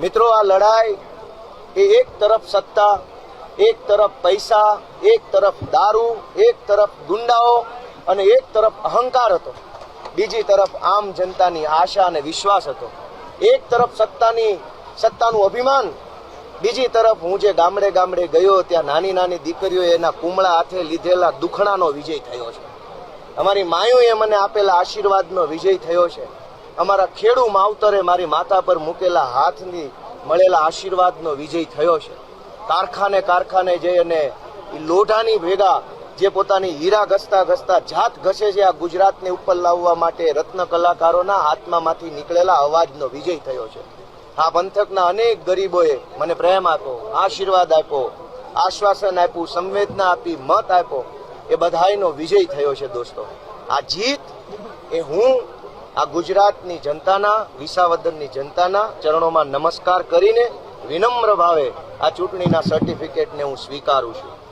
મિત્રો, આ લડાઈ એ એક તરફ સત્તા, એક તરફ પૈસા, એક તરફ દારૂ, એક તરફ ગુંડાઓ અને એક તરફ અહંકાર હતો. બીજી તરફ આમ જનતાની આશા અને વિશ્વાસ હતો. એક તરફ સત્તાની, સત્તાનું અભિમાન, બીજી તરફ હું જે ગામડે ગામડે ગયો ત્યાં નાની નાની દીકરીઓ એના કુમળા હાથે લીધેલા દુખણાનો વિજય થયો છે. અમારી માયુએ મને આપેલા આશીર્વાદનો વિજય થયો છે. અમારા ખેડૂ માવતરે મારી માતા પર મૂકેલા હાથની મળેલા આશીર્વાદનો વિજય થયો છે. કારખાને કારખાને જઈ અને લોઢાની ભેગા જે પોતાની હીરા ઘસતા ઘસતા જાત ઘસે છે, આ ગુજરાતને ઉપર લાવવા માટે રત્ન કલાકારોના આત્મામાંથી નીકળેલા અવાજનો વિજય થયો છે. આ પંથકના અનેક ગરીબોએ મને પ્રેમ આપ્યો, આશીર્વાદ આપ્યો, આશ્વાસન આપ્યું, સંવેદના આપી, મત આપ્યો. એ બધાયનો વિજય થયો છે દોસ્તો. આ જીત એ હું આ ગુજરાતની જનતાના, વિસાવદનની જનતાના ચરણોમાં નમસ્કાર કરીને વિનમ્ર ભાવે આ ચૂંટણીના સર્ટિફિકેટને હું સ્વીકારું છું.